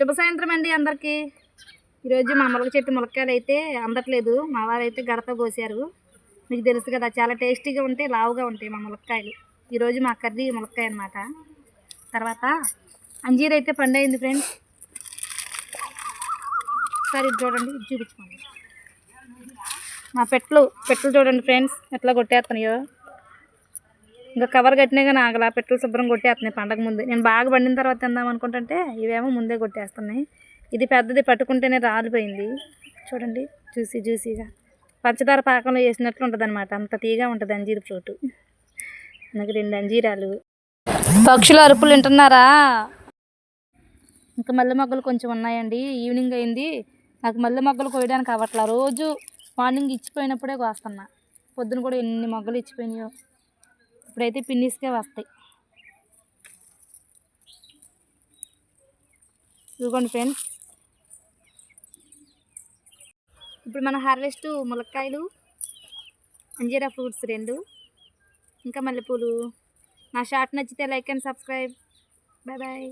శుభ సాయంత్రం అండి అందరికీ. ఈరోజు మా మొలక చెట్టు ములక్కాయలు అయితే అందట్లేదు. మా వారు అయితే గడత పోసారు మీకు తెలుసు కదా చాలా టేస్టీగా ఉంటాయి లావుగా ఉంటాయి మా ములక్కాయలు. ఈరోజు మా కర్రీ ములక్కాయ అనమాట తర్వాత అంజీర్ అయితే పండైంది ఫ్రెండ్స్. సరే ఇది చూడండి ఇది చూపించుకోండి. మా పెట్లు పెట్లు చూడండి ఫ్రెండ్స్ ఎట్లా కొట్టేస్తున్నాయో ఇంకా కవర్ కట్టినా కానీ ఆగల పెట్రోల్ శుభ్రం కొట్టేస్తున్నాయి పండగ ముందు. నేను బాగా పండిన తర్వాత తిందాం అనుకుంటుంటే ఇవేమో ముందే కొట్టేస్తున్నాయి. ఇది పెద్దది పట్టుకుంటేనే రాలిపోయింది. చూడండి జ్యూసీ జ్యూసీగా పంచదార పాకంలో వేసినట్లు ఉంటుంది అనమాట అంత తీగా ఉంటుంది అంజీర ఫ్రూట్. నాకు రెండు అంజీరాలు. పక్షులు అరుపులు వింటున్నారా? ఇంకా మల్లె మొగ్గలు కొంచెం ఉన్నాయండి. ఈవినింగ్ అయింది. నాకు మల్లె మొగ్గలు కోయడానికి అవ్వట్లా. రోజు మార్నింగ్ ఇచ్చిపోయినప్పుడే కోస్తున్నా. పొద్దున కూడా ఎన్ని మొగ్గలు ఇచ్చిపోయినాయో. ఇప్పుడైతే పిన్నిస్కే వస్తాయి. చూడండి ఫ్రెండ్స్. ఇప్పుడు మన హార్వెస్ట్ ములక్కాయలు అంజీరా ఫ్రూట్స్ రెండు ఇంకా మల్లెపూలు. నా షార్ట్ నచ్చితే like and subscribe. Bye bye.